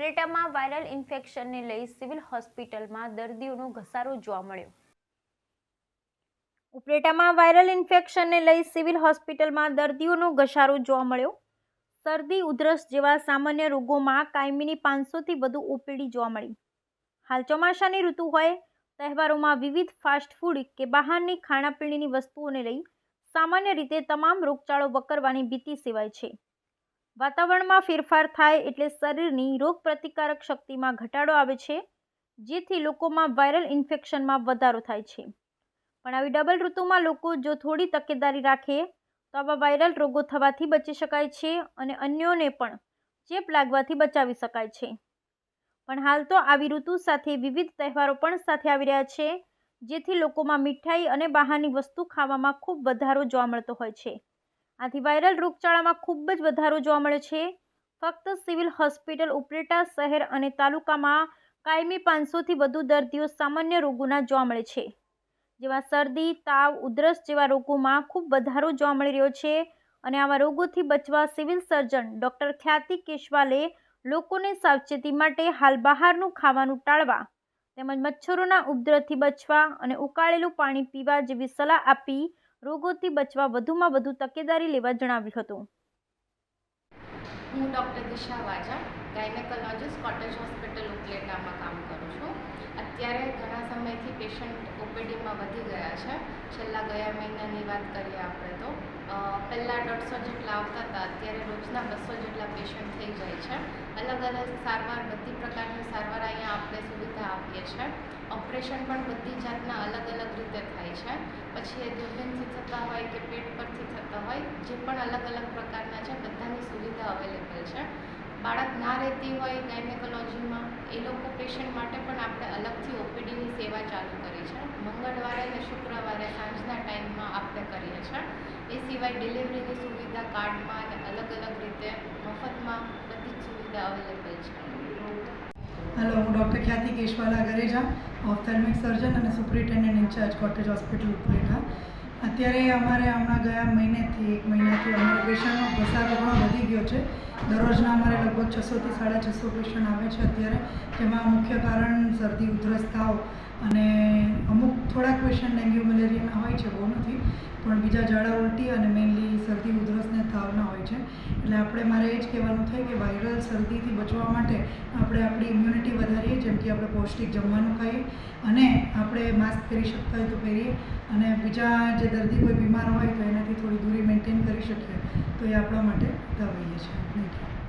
ઉપલેટામાં viral ઇન્ફેક્શનને લઈ civil હોસ્પિટલમાં દર્દીઓનો ઘસારો જોવા મળ્યો. ઉપલેટામાં વાયરલ ઇન્ફેક્શનને લઈ સિવિલ હોસ્પિટલમાં દર્દીઓનો ઘસારો જોવા મળ્યો. શરદી, ઉધરસ જેવા સામાન્ય રોગોમાં કાયમીની પાંચસોથી વધુ ઓપીડી જોવા મળી. હાલ ચોમાસાની ઋતુ હોય, તહેવારોમાં વિવિધ ફાસ્ટ ફૂડ કે બહારની ખાણાપીણીની વસ્તુઓને લઈ સામાન્ય રીતે તમામ રોગચાળો વકરવાની ભીતિ સેવાય છે. વાતાવરણમાં ફેરફાર થાય એટલે શરીરની રોગપ્રતિકારક શક્તિમાં ઘટાડો આવે છે, જેથી લોકોમાં વાયરલ ઇન્ફેક્શનમાં વધારો થાય છે. પણ આવી ડબલ ઋતુમાં લોકો જો થોડી તકેદારી રાખે, તો આવા વાયરલ રોગો થવાથી બચી શકાય છે અને અન્યોને પણ ચેપ લાગવાથી બચાવી શકાય છે. પણ હાલ તો આવી ઋતુ સાથે વિવિધ તહેવારો પણ સાથે આવી રહ્યા છે, જેથી લોકોમાં મીઠાઈ અને બહારની વસ્તુ ખાવામાં ખૂબ વધારો જોવા મળતો હોય છે. આથી વાયરલ રોગચાળામાં ખૂબ જ વધારો જોવા મળે છે. ફક્ત સિવિલ હોસ્પિટલ ઉપરેટા શહેર અને તાલુકામાં કાયમી પાંચસોથી વધુ દર્દીઓ સામાન્ય રોગોના જોવા મળે છે. જેમાં શરદી, તાવ, ઉધરસ જેવા રોગોમાં ખૂબ વધારો જોવા મળી રહ્યો છે અને આવા રોગોથી બચવા સિવિલ સર્જન ડૉક્ટર ખ્યાતિ કેશવાલે લોકોને સાવચેતી માટે હાલ બહારનું ખાવાનું ટાળવા, તેમજ મચ્છરોના ઉપદ્રવથી બચવા અને ઉકાળેલું પાણી પીવા જેવી સલાહ આપી રોગોથી બચવા વધુમાં વધુ તકેદારી લેવા જણાવ્યું હતું. હું doctor Disha Vaja, gynaecologist, cottage hospital ઉપલેટામાં કામ કરું છું. અત્યારે ઘણા સમયથી પેશન્ટ ઓપીડીમાં વધી ગયા છે. છેલ્લા ગયા મહિનાની વાત કરીએ આપણે તો. પહેલાં દોઢસો જેટલા આવતા હતા, અત્યારે રોજના બસો જેટલા પેશન્ટ થઈ જાય છે. અલગ અલગ સારવાર, બધી પ્રકારની સારવાર અહીંયા આપણે સુવિધા આપીએ છીએ. ઓપરેશન પણ બધી જાતના અલગ અલગ રીતે થાય છે. પછી એ દુર્બીનથી થતા હોય કે પેટ પરથી થતા હોય, જે પણ અલગ અલગ પ્રકારના છે, બધાની સુવિધા અવેલેબલ છે. બાળક ના રહેતી હોય ગાયનેકોલોજીમાં, એ લોકો પેશન્ટ માટે પણ આપણે અલગથી ઓપીડીની સેવા ચાલુ કરી છે. મંગળવારે અને શુક્રવારે સાંજના ટાઈમમાં આપણે કરીએ છીએ. એ સિવાય ડિલિવરીની સુવિધા કાર્ડમાં અને અલગ અલગ રીતે મફતમાં બધી જ સુવિધા અવેલેબલ છે. હેલો હું ડૉક્ટર ખ્યાતિ કેશવાલા ગરેજા ઓફથેલ્મિક સર્જન અને superintendent in charge cottage hospital Upleta અત્યારે અમારે હમણાં ગયા મહિનેથી, એક મહિનાથી અમારા પેશન્ટનો ઘસારો ઘણો વધી ગયો છે. દરરોજના અમારે લગભગ છસોથી સાડા છસો પેશન્ટ આવે છે અત્યારે, જેમાં મુખ્ય કારણ શરદી ઉધરસ તાવ અને અમુક થોડાક પેશન્ટ ડેન્ગ્યુ મલેરિયાના હોય છે, બહુ નથી. પણ બીજા ઝાડા ઉલટી અને તાવના હોય છે. એટલે આપણે મારે એ જ કહેવાનું થાય કે વાયરલ શરદીથી બચવા માટે આપણે આપણી ઇમ્યુનિટી વધારીએ, જેમ કે આપણે પૌષ્ટિક જમવાનું ખાઈએ અને આપણે માસ્ક પહેરી શકતા હોય તો પહેરીએ. અને બીજા જે દર્દી કોઈ બીમાર હોય તો એનાથી થોડી દૂરી મેન્ટેન કરી શકીએ. તો એ આપણા માટે દવાઈએ છે થેન્ક યુ